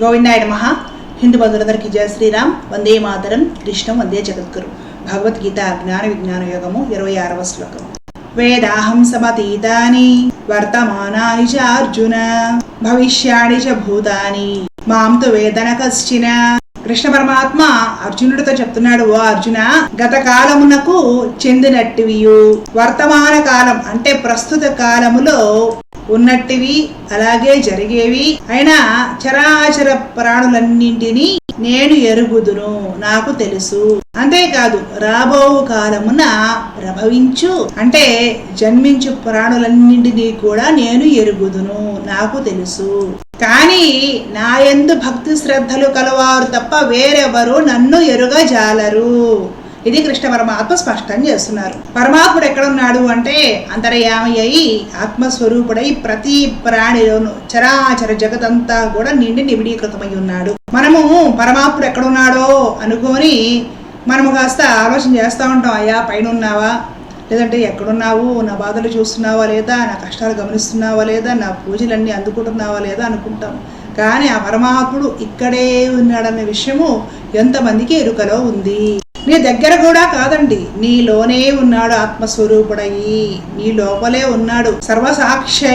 గోవిందాయ నమ. హిందూ బంధువులందరికీ జయ శ్రీరామ్. వందే మాతరం. కృష్ణం. వందే జగద్గురు. భగవద్గీత జ్ఞాన విజ్ఞాన యోగము ఇరవై ఆరవ శ్లోకం. వేదాహం సమతీతాని వర్తమానాని చ అర్జున. భవిష్యాని చ భూతాని. మాం తు వేదన కశ్చిన. కృష్ణ పరమాత్మ అర్జునుడితో చెప్తున్నాడు ఓ అర్జున గత కాలమునకు చెందినట్టివియు వర్తమాన కాలం అంటే ప్రస్తుత కాలములో ఉన్నట్టివి అలాగే జరిగేవి. అయినా చరాచర ప్రాణులన్నింటినీ నేను ఎరుగుదును నాకు తెలుసు. అంతేకాదు రాబో కాలమున ప్రభవించు. అంటే జన్మించు ప్రాణులన్నింటినీ కూడా నేను ఎరుగుదును నాకు తెలుసు. కానీ నా యందు భక్తి శ్రద్ధలు కలవారు తప్ప వేరెవరు నన్ను ఎరుగజాలరు. ఇది కృష్ణ పరమాత్మ స్పష్టం చేస్తున్నారు. పరమాత్ముడు ఎక్కడున్నాడు అంటే అంతర్యామి అయి ఆత్మస్వరూపుడై ప్రతి ప్రాణిలోను చరాచర జగతంతా కూడా నిండి నిబిడీకృతమై ఉన్నాడు. మనము పరమాత్ముడు ఎక్కడున్నాడో అనుకొని మనము కాస్త ఆలోచన చేస్తూ ఉంటాం అయ్యా పైన ఉన్నావా లేదంటే ఎక్కడున్నావు? నా బాధలు చూస్తున్నావా లేదా? నా కష్టాలు గమనిస్తున్నావా లేదా? నా పూజలన్నీ అందుకుంటున్నావా లేదా? అనుకుంటాం. కానీ ఆ పరమాత్ముడు ఇక్కడే ఉన్నాడనే విషయము ఎంతమందికి ఎరుకలో ఉంది? నీ దగ్గర కూడా కాదండి. నీలోనే ఉన్నాడు ఆత్మస్వరూపుడయి నీ లోపలే ఉన్నాడు. సర్వసాక్షి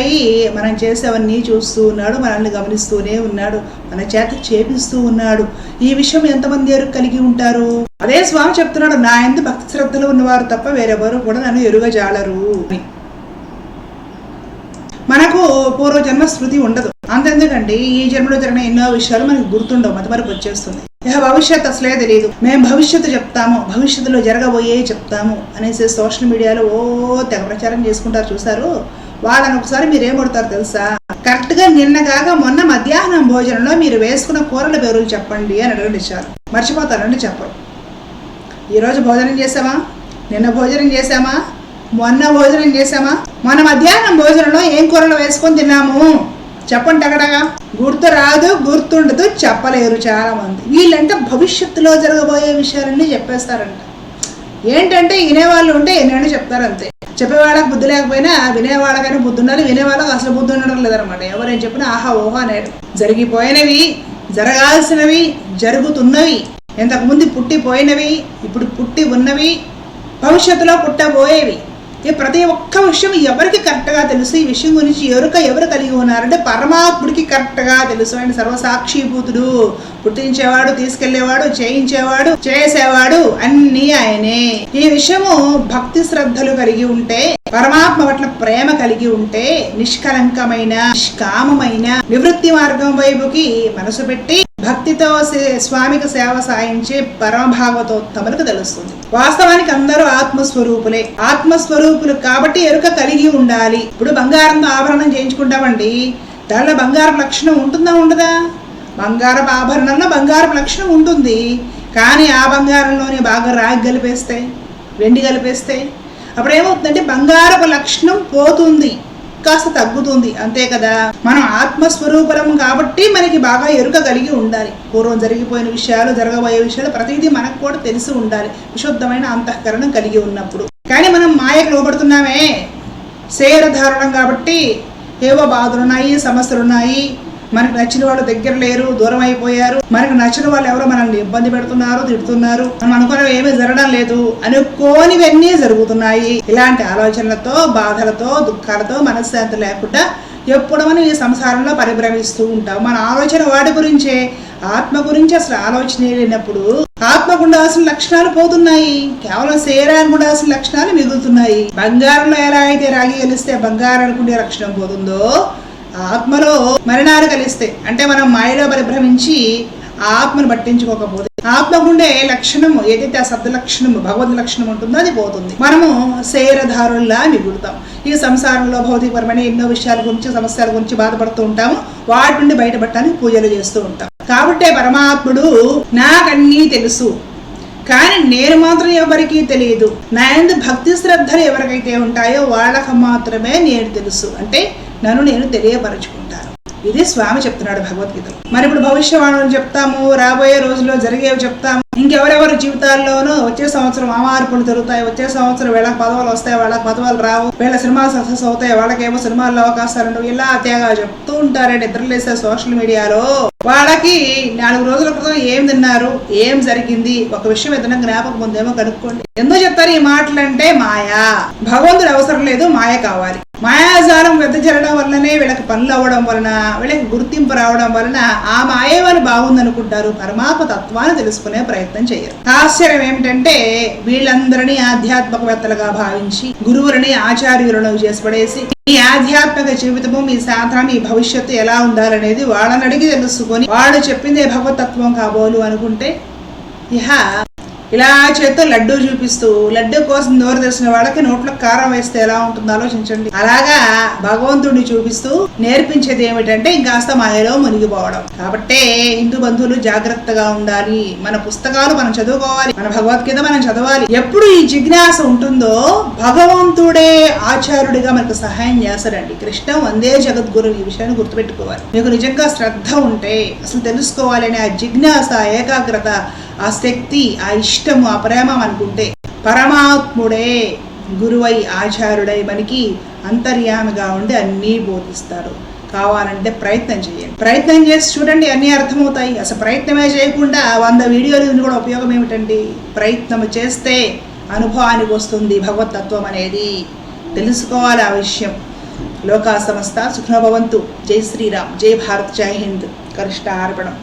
మనం చేసేవన్నీ చూస్తూ ఉన్నాడు మనల్ని గమనిస్తూనే ఉన్నాడు మన చేత చేపిస్తూ ఉన్నాడు. ఈ విషయం ఎంతమంది ఎరుగు కలిగి ఉంటారు? అదే స్వామి చెప్తున్నాడు నా ఎందు భక్తి శ్రద్ధలు ఉన్నవారు తప్ప వేరెవరు కూడా నన్ను ఎరుగజాలరు. అని మనకు పూర్వజన్మ స్మృతి ఉండదు. అంతెందుకండి ఈ జన్మలో జరిగిన ఎన్నో విషయాలు మనకు గుర్తుండవు మతమరకు వచ్చేస్తుంది. ఇక భవిష్యత్ అసలే తెలియదు మేము భవిష్యత్తు చెప్తాము భవిష్యత్తులో జరగబోయే చెప్తాము అనేసి సోషల్ మీడియాలో ఓ తెగ ప్రచారం చేసుకుంటారు చూసారు వాళ్ళని ఒకసారి మీరు ఏమడతారు తెలుసా? కరెక్ట్గా నిన్న కాక మొన్న మధ్యాహ్నం భోజనంలో మీరు వేసుకున్న కూరల పేరులు చెప్పండి అని అడగండి చాలు మర్చిపోతారండి చెప్పరు. ఈరోజు భోజనం చేసామా? నిన్న భోజనం చేసామా? మొన్న భోజనం చేసామా? మన మధ్యాహ్నం భోజనంలో ఏం కూరలు వేసుకొని తిన్నాము? చెప్పండి అక్కడగా గుర్తు రాదు గుర్తుండదు చెప్పలేరు చాలా మంది వీళ్ళంటే భవిష్యత్తులో జరగబోయే విషయాలన్నీ చెప్పేస్తారంట. ఏంటంటే వినేవాళ్ళు ఉంటే ఎన్నైనా చెప్తారు అంతే చెప్పేవాళ్ళకి బుద్ధి లేకపోయినా వినేవాళ్ళకైనా బుద్ధి ఉండాలి వినేవాళ్ళకి అసలు బుద్ధి ఉండడం లేదనమాట. ఎవరేం చెప్పినా ఆహా ఓహా అనేడు జరిగిపోయినవి జరగాల్సినవి జరుగుతున్నవి ఇంతకుముందు పుట్టిపోయినవి ఇప్పుడు పుట్టి ఉన్నవి భవిష్యత్తులో పుట్టబోయేవి. ప్రతి ఒక్క విషయం ఎవరికి కరెక్ట్గా తెలుసు? ఈ విషయం గురించి ఎవరు ఎవరు కలిగి ఉన్నారంటే పరమాత్ముడికి కరెక్ట్గా తెలుసు. ఆయన సర్వసాక్షిభూతుడు. పుట్టించేవాడు తీసుకెళ్ళేవాడు చేయించేవాడు చేసేవాడు అన్నీ ఆయనే. ఈ విషయము భక్తి శ్రద్ధలు కలిగి ఉంటే పరమాత్మ పట్ల ప్రేమ కలిగి ఉంటే నిష్కలంకమైన నిష్కామమైన నివృత్తి మార్గం వైపుకి మనసు పెట్టి భక్తితో సే- స్వామికి సేవ సాయించే పరమభాగవతోత్తములకు తెలుస్తుంది. వాస్తవానికి అందరూ ఆత్మస్వరూపులే. ఆత్మస్వరూపులు కాబట్టి ఎరుక కలిగి ఉండాలి. ఇప్పుడు బంగారంతో ఆభరణం చేయించుకుంటామండి. దానిలో బంగారం లక్షణం ఉంటుందా ఉండదా? బంగారపు ఆభరణంలో బంగారపు లక్షణం ఉంటుంది. కానీ ఆ బంగారంలోనే బాగా రాగి కలిపేస్తే వెండి కలిపేస్తే అప్పుడు ఏమవుతుందంటే బంగారపు లక్షణం పోతుంది. కాస్త తగ్గుతుంది. అంతే కదా? మనం ఆత్మస్వరూపరం కాబట్టి మనకి బాగా ఎరుక కలిగి ఉండాలి. పూర్వం జరిగిపోయిన విషయాలు జరగబోయే విషయాలు ప్రతిదీ మనకు కూడా తెలిసి ఉండాలి. విశుద్ధమైన అంతఃకరణం కలిగి ఉన్నప్పుడు. కానీ మనం మాయకు లోపడుతున్నామే శరీరధారణం కాబట్టి ఏవో బాధలున్నాయి సమస్యలున్నాయి సమస్యలు ఉన్నాయి మనకు నచ్చిన వాళ్ళు దగ్గర లేరు దూరం అయిపోయారు. మనకు నచ్చిన వాళ్ళు ఎవరో మనల్ని ఇబ్బంది పెడుతున్నారు తిడుతున్నారు. మనం అనుకున్నవి ఏమీ జరగడం లేదు. అనుకోనివన్నీ జరుగుతున్నాయి. ఇలాంటి ఆలోచనలతో బాధలతో దుఃఖాలతో మనశ్శాంతి లేకుండా ఎప్పుడు మనం ఈ సంసారంలో పరిభ్రమిస్తూ ఉంటాం. మన ఆలోచన వాటి గురించే. ఆత్మ గురించి అసలు ఆలోచన లేనప్పుడు ఆత్మకు ఉండాల్సిన లక్షణాలు పోతున్నాయి. కేవలం శరీరానికి ఉండాల్సిన లక్షణాలు మిగులుతున్నాయి. బంగారంలో ఎలా అయితే రాగి గెలిస్తే బంగారం ఉండే లక్షణం పోతుందో ఆత్మలో మరణాలు కలిస్తే అంటే మనం మాయలో పరిభ్రమించి ఆత్మను పట్టించుకోకపోతే ఆత్మకుండే లక్షణము ఏదైతే ఆ శబ్ద లక్షణము భగవద్ లక్షణం ఉంటుందో అది పోతుంది. మనము శేరధారుల్లా మిగులుతాం. ఈ సంసారంలో భౌతికపరమైన ఎన్నో విషయాల గురించి సమస్యల గురించి బాధపడుతూ ఉంటాము. వాటి నుండి బయటపడటానికి పూజలు చేస్తూ ఉంటాం. కాబట్టే పరమాత్ముడు నాకన్నీ తెలుసు. కానీ నేను మాత్రం ఎవరికీ తెలియదు. నా ఎందు భక్తి శ్రద్ధలు ఎవరికైతే ఉంటాయో వాళ్ళకు మాత్రమే నేను తెలుసు. అంటే నన్ను నేను తెలియపరచుకుంటాను. ఇది స్వామి చెప్తున్నాడు భగవద్గీతలో. మరి ఇప్పుడు భవిష్యవాణులు చెప్తాము రాబోయే రోజుల్లో జరిగేవి చెప్తాము. ఇంకెవరెవరి జీవితాల్లోనూ వచ్చే సంవత్సరం ఆ మార్పులు జరుగుతాయి వచ్చే సంవత్సరం వీళ్ళకి పదవులు వస్తాయి వాళ్ళకి పదవులు రావు వీళ్ళ సినిమాలు సక్సెస్ అవుతాయి వాళ్ళకేమో సినిమాల్లో అవకాశాలు ఉండవు. ఇలా తేగా చెప్తూ ఉంటారండి నిద్రలేసే సోషల్ మీడియాలో. వాళ్ళకి నాలుగు రోజుల క్రితం ఏం తిన్నారు ఏం జరిగింది ఒక విషయం ఏదైనా జ్ఞాపకం ఉందేమో కనుక్కోండి. ఎందుకు చెప్తారు ఈ మాటలంటే మాయా. భగవంతుడు అవసరం లేదు మాయ కావాలి. మాయాజాలం వెదజల్లడం వల్లనే వీళ్ళకి పనులు అవ్వడం వలన వీళ్ళకి గుర్తింపు రావడం వలన ఆ మాయేవని బాగుందనుకుంటారు పరమాత్మ తత్వాన్ని తెలుసుకునే ప్రయత్నం చేయరు. ఆశ్చర్యం ఏమిటంటే వీళ్ళందరినీ ఆధ్యాత్మికవేత్తలుగా భావించి గురువులని ఆచార్యులను చేసిపడేసి మీ ఆధ్యాత్మిక జీవితము మీ సాధన మీ భవిష్యత్తు ఎలా ఉండాలనేది వాళ్ళని అడిగి తెలుసుకొని వాళ్ళు చెప్పిందే భగవతత్వం కాబోలు అనుకుంటే ఇహ ఇలా చేత్తో లడ్డూ చూపిస్తూ లడ్డూ కోసం నోరు తెలిసిన వాళ్ళకి నోట్లో కారం వేస్తే ఎలా ఉంటుందో ఆలోచించండి. అలాగా భగవంతుడిని చూపిస్తూ నేర్పించేది ఏమిటంటే ఇంకాస్త మాయలో మునిగిపోవడం. కాబట్టే హిందూ బంధువులు జాగ్రత్తగా ఉండాలి. మన పుస్తకాలు మనం చదువుకోవాలి. మన భగవద్గీత మనం చదవాలి. ఎప్పుడు ఈ జిజ్ఞాస ఉంటుందో భగవంతుడే ఆచార్యుడిగా మనకు సహాయం చేస్తాడండి. కృష్ణ వందే జగద్గురు ఈ విషయాన్ని గుర్తుపెట్టుకోవాలి. మీకు నిజంగా శ్రద్ధ ఉంటే అసలు తెలుసుకోవాలనే ఆ జిజ్ఞాస ఏకాగ్రత ఆ శక్తి ఆ ఇష్టము అప్రేమం ప్రేమ అనుకుంటే పరమాత్ముడే గురువై ఆచారుడై మనకి అంతర్యామిగా ఉండి అన్నీ బోధిస్తాడు. కావాలంటే ప్రయత్నం చేయండి. ప్రయత్నం చేసి చూడండి అన్నీ అర్థమవుతాయి. అసలు ప్రయత్నమే చేయకుండా వంద వీడియోలు ఇవి కూడా ఉపయోగం ఏమిటండి? ప్రయత్నం చేస్తే అనుభవానికి వస్తుంది భగవతత్వం అనేది. తెలుసుకోవాలి ఆ విషయం. లోకా సంస్థ సుఖనభవంతు జై శ్రీరామ్. జై భారత్. జై హింద్. కరిష్ట అర్పణం